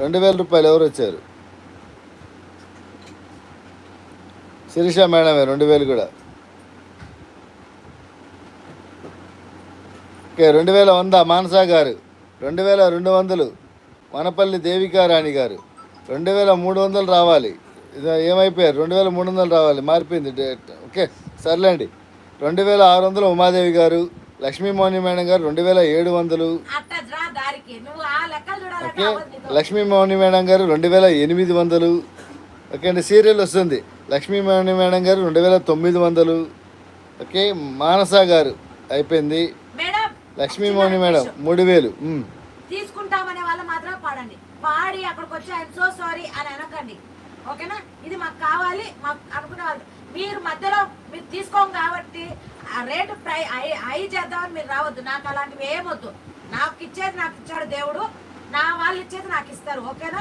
రెండు వేల రూపాయలు ఎవరు వచ్చారు? శిరీష మేడమే రెండు వేలు కూడా. ఓకే రెండు వేల వంద మానసా గారు రెండు వేల రెండు వందలు వనపల్లి దేవికారాణి గారు రెండు వేల మూడు వందలు రావాలి. ఏమైపోయారు? రెండు వేల మూడు వందలు రావాలి మారిపోయింది డేట్. ఓకే సర్లేండి. రెండు వేల ఆరు వందలు ఉమాదేవి గారు లక్ష్మీమోహని మేడం గారు రెండు వేల ఏడు వందలు ఓకే. లక్ష్మీమోహని మేడం గారు రెండు వేల ఎనిమిది వందలు. ఓకే అండి సీరియల్ వస్తుంది. లక్ష్మీమోహని మేడం గారు రెండు వేల తొమ్మిది వందలు. ఓకే మానస గారు అయిపోయింది. మేడం లక్ష్మీమోహని మేడం మూడు వేలు. తీసుకుంటామనే వాళ్ళు మాత్రం పాడండి. పాడి అక్కడికి వచ్చి ఐఎమ్ సో సారీ అని అనకండి. ఓకేనా? ఇది మాకు కావాలి మాకు అనుకునే వాళ్ళు. మీరు మధ్యలో మీరు తీసుకోం కాబట్టి ఆ రేటు ప్రై హై హై చేద్దామని మీరు రావద్దు. నాకు అలాంటివి ఏమొద్దు. ఇచ్చేది నాకు ఇచ్చాడు దేవుడు. నా వాళ్ళు ఇచ్చేది నాకు ఇస్తారు. ఓకేనా?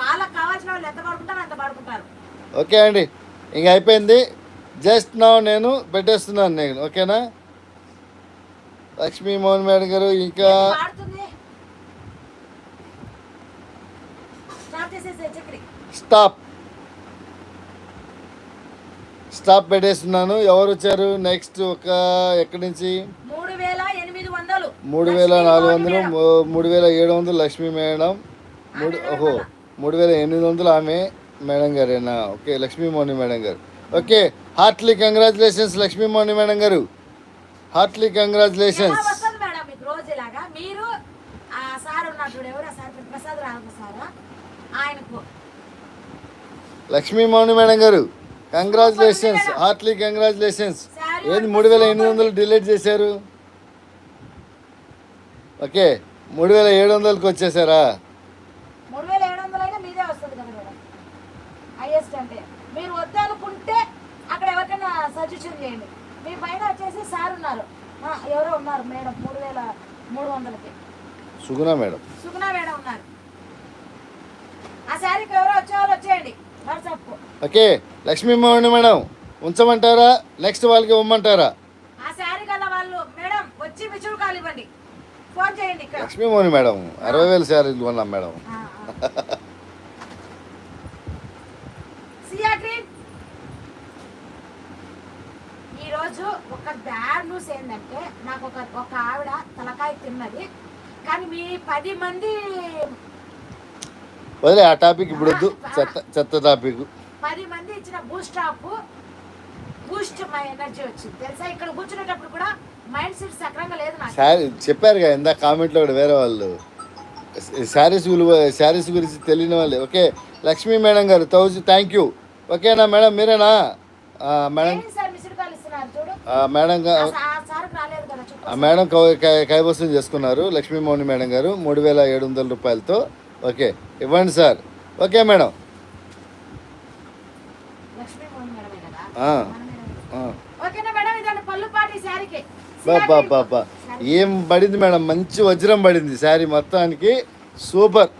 వాళ్ళకి కావాల్సిన వాళ్ళు ఎంత పడుకుంటారో అంత పడుకుంటారు. ఓకే అండి. ఇంక అయిపోయింది. జస్ట్ నా నేను పెట్టేస్తున్నాను నేను. ఓకేనా? లక్ష్మీమోహన్ మేడం గారు ఇంకా స్టాప్. స్టాప్ పెట్టేస్తున్నాను. ఎవరు వచ్చారు? నెక్స్ట్ ఒక ఎక్కడి నుంచి మూడు వేల ఎనిమిది వందలు మూడు వేల నాలుగు వందలు మేడం. వేల ఏడు వందలు లక్ష్మీ మేడం మూడు ఓహో మేడం. వేల ఎనిమిది వందలు ఆమె మేడం గారేనా? ఓకే లక్ష్మీమోహని మేడం గారు. Okay heartly congratulations Laxmimohani madam గారు. Heartly congratulations. లక్ష్మీమోహని మేడం గారు కంగ్రాచులేషన్స్ హార్ట్లీ కంగ్రాచులేషన్స్. ఏంది మూడు వేల ఎనిమిది వందలు డిలీట్ చేశారు? ఓకే మూడు వేల ఏడు వందలకి వచ్చేసారా? మూడు వేల ఏడు వందలు అయినా మీదే వస్తుంది కదా మేడం. హైయెస్ట్ అంటే. మీరు వద్దనుకుంటే అక్కడ ఎవరికైనా సజెషన్ చేయండి. మీ పైన వచ్చేసి సార్ ఉన్నారు. ఎవరో ఉన్నారు మేడం మూడు వేల మూడు వందలకి. సుగుణ మేడం. సుగుణ మేడం ఉన్నారు. ఆ శారీకి ఎవరో వచ్చేయండి. వాట్సాప్ ఓకే లక్ష్మీమోహని మేడం ఉంచమంటారా? నెక్స్ట్ వాళ్ళకి ఇవ్వమంటారా ఆ శారీ గల వాళ్ళు మేడం వచ్చి మిచుడు కాలు ఇవ్వండి ఫోన్ చేయండి ఇక్కడ లక్ష్మీమోహని మేడం అరవై వేల శారీలు కొన్నాం మేడం. ఈరోజు ఒక బ్యాడ్ న్యూస్ ఏంటంటే నాకు ఒక ఒక ఆవిడ తలకాయ తిన్నది. కానీ మీ పది మంది వదిలే ఆ టాపిక్ ఇప్పుడు వద్దు. చెత్త చెత్త టాపిక్ పది మంది ఇచ్చిన boost up boost my energy వచ్చింది. తెలుసా? ఇక్కడ కూర్చునేటప్పుడు కూడా శారీ చెప్పారుగా ఇందా కామెంట్లో కూడా వేరే వాళ్ళు. శారీస్ విలువ శారీస్ గురించి తెలియని వాళ్ళు. ఓకే లక్ష్మీ మేడం గారు థౌజండ్ థ్యాంక్ యూ ఓకేనా మేడం మీరేనా? మేడం? మేడం కదా మేడం కైవసం చేసుకున్నారు లక్ష్మీమోహని మేడం గారు మూడు వేల ఏడు వందల రూపాయలతో. ఓకే ఇవ్వండి sir. Okay madam Lakshmi Mohan మేడమే కదా ఆ, మన మేడమే. ఆ. ఓకేనా మేడం ఇదండి పళ్ళు పాటి శారీకి బాబా బాబా ఏం పడింది మేడం? మంచి వజ్రం పడింది శారీ మొత్తానికి. సూపర్.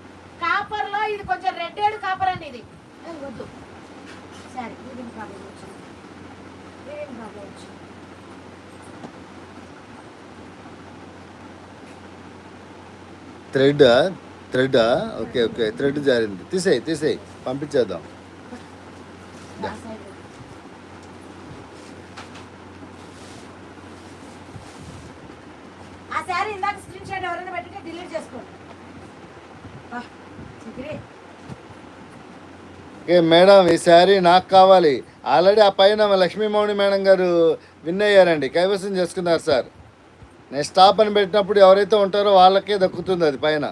కాపర్లో ఇది కొంచెం రెడ్ ఏడు కాపర్ అండి ఇది. ఏ, వద్దు. సరే ఇది కాపర్ వచ్చింది ఇది కాపర్ వచ్చింది thread thread okay okay. Thread జారింది. తీసేయి తీసేయి. పంపించేద్దాం. ఆ శారీ ఇందాక స్క్రీన్ షాట్ ఎవరైనా పెట్టుకుంటే డిలీట్ చేసుకోండి. ఓకే మేడం ఈ శారీ నాకు కావాలి. ఆల్రెడీ ఆ పైన మా లక్ష్మీమౌని మేడం గారు విన్ అయ్యారండి. కైవసం చేసుకున్నారు సార్. నేను స్టాప్ అని పెట్టినప్పుడు ఎవరైతే ఉంటారో వాళ్ళకే దక్కుతుంది అది పైన.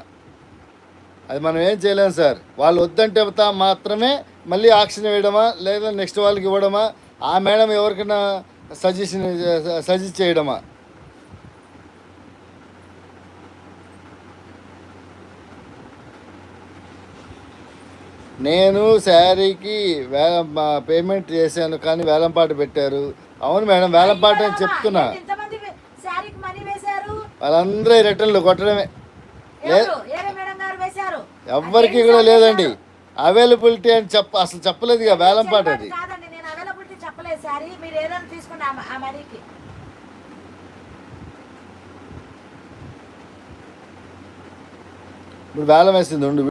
అది మనం ఏం చేయలేము సార్. వాళ్ళు వద్దంటే మాత్రమే మళ్ళీ ఆక్షన్ వేయడమా లేదా నెక్స్ట్ వాళ్ళకి ఇవ్వడమా ఆ మేడం ఎవరికైనా సజెషన్ సజెస్ట్ చేయడమా? నేను శారీకి వేల పేమెంట్ చేశాను కానీ వేలంపాట పెట్టారు. అవును మేడం వేలంపాట అని చెప్తున్నా. వాళ్ళందరూ రిటర్న్లు కొట్టడమే. లే ఎవరు ఏరే మేడం గారు వేశారు? ఎవ్వరికి అంటే కూడా లేదండి? అవైలబిలిటీ అని చెప్ప అసలు చెప్పలేదు ఇక వేలంపాట అది. ఇప్పుడు వేలం వేసింది ఉండు.